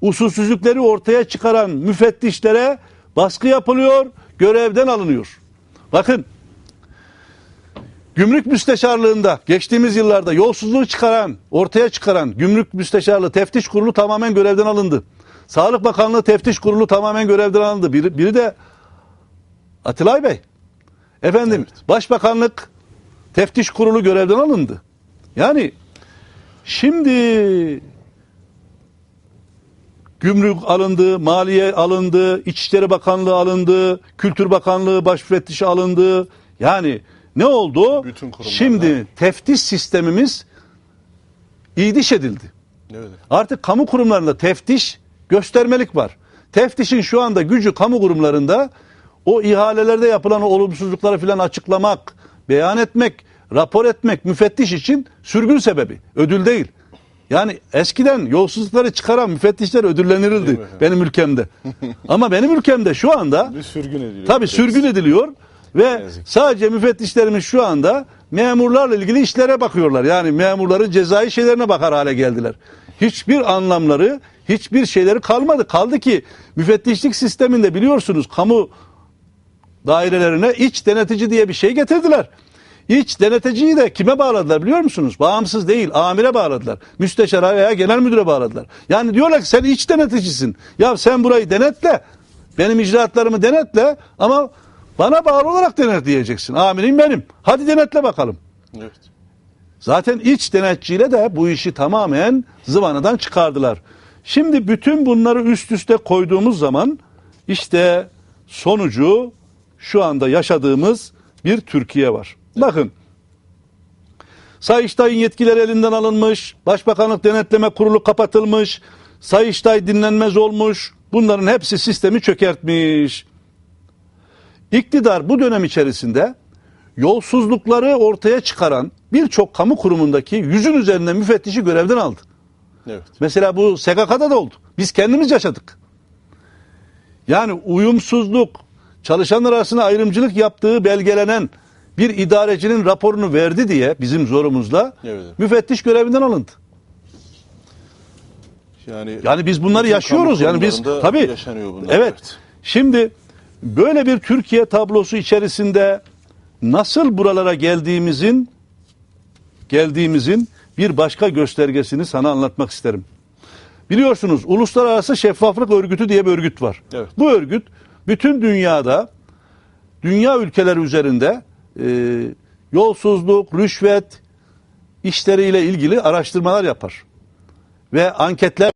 usulsüzlükleri ortaya çıkaran müfettişlere baskı yapılıyor, görevden alınıyor. Bakın Gümrük Müsteşarlığında geçtiğimiz yıllarda yolsuzluğu çıkaran, ortaya çıkaran Gümrük Müsteşarlığı Teftiş Kurulu tamamen görevden alındı. Sağlık Bakanlığı Teftiş Kurulu tamamen görevden alındı. Biri, biri de Atilay Bey. Efendim Başbakanlık Teftiş Kurulu görevden alındı. Yani şimdi Gümrük alındı, Maliye alındı, İçişleri Bakanlığı alındı, Kültür Bakanlığı baş müfettişi alındı. Yani ne oldu? Bütün. Şimdi teftiş sistemimiz iydiş edildi. Evet. Artık kamu kurumlarında teftiş göstermelik var. Teftişin şu anda gücü kamu kurumlarında o ihalelerde yapılan olumsuzlukları filan açıklamak, beyan etmek, rapor etmek müfettiş için sürgün sebebi. Ödül değil. Yani eskiden yolsuzlukları çıkaran müfettişler efendim? benim ülkemde. Ama benim ülkemde şu anda Bir sürgün ediliyor. Tabii sürgün ediliyor ve yazık. sadece müfettişlerimiz şu anda memurlarla ilgili işlere bakıyorlar. Yani memurların cezai şeylerine bakar hale geldiler. Hiçbir anlamları, hiçbir şeyleri kalmadı. Kaldı ki müfettişlik sisteminde biliyorsunuz kamu dairelerine iç denetici diye bir şey getirdiler. İç deneticiyi de kime bağladılar biliyor musunuz? Bağımsız değil, amire bağladılar. Müsteşara veya genel müdüre bağladılar. Yani diyorlar ki sen iç deneticisin. Ya sen burayı denetle, benim icraatlarımı denetle ama bana bağlı olarak denetleyeceksin. Amirim benim. Hadi denetle bakalım. Evet. Zaten iç denetçiyle de bu işi tamamen zıvanadan çıkardılar. Şimdi bütün bunları üst üste koyduğumuz zaman işte sonucu şu anda yaşadığımız bir Türkiye var. Bakın Sayıştay'ın yetkileri elinden alınmış, Başbakanlık Denetleme Kurulu kapatılmış, Sayıştay dinlenmez olmuş. Bunların hepsi sistemi çökertmiş. İktidar bu dönem içerisinde yolsuzlukları ortaya çıkaran birçok kamu kurumundaki yüzün üzerinde müfettişi görevden aldı. Evet. Mesela bu SGK'da da oldu. Biz kendimiz yaşadık. Yani uyumsuzluk, çalışanlar arasında ayrımcılık yaptığı belgelenen bir idarecinin raporunu verdi diye bizim zorumuzla Evet. müfettiş görevinden alındı. Yani, Yani biz bunları yaşıyoruz. Yani biz tabii yaşanıyor bunlar. Evet. Şimdi böyle bir Türkiye tablosu içerisinde nasıl buralara geldiğimizin geldiğimizin bir başka göstergesini sana anlatmak isterim. Biliyorsunuz Uluslararası Şeffaflık Örgütü diye bir örgüt var. Evet. Bu örgüt bütün dünyada dünya ülkeleri üzerinde e, yolsuzluk, rüşvet işleriyle ilgili araştırmalar yapar. Ve anketler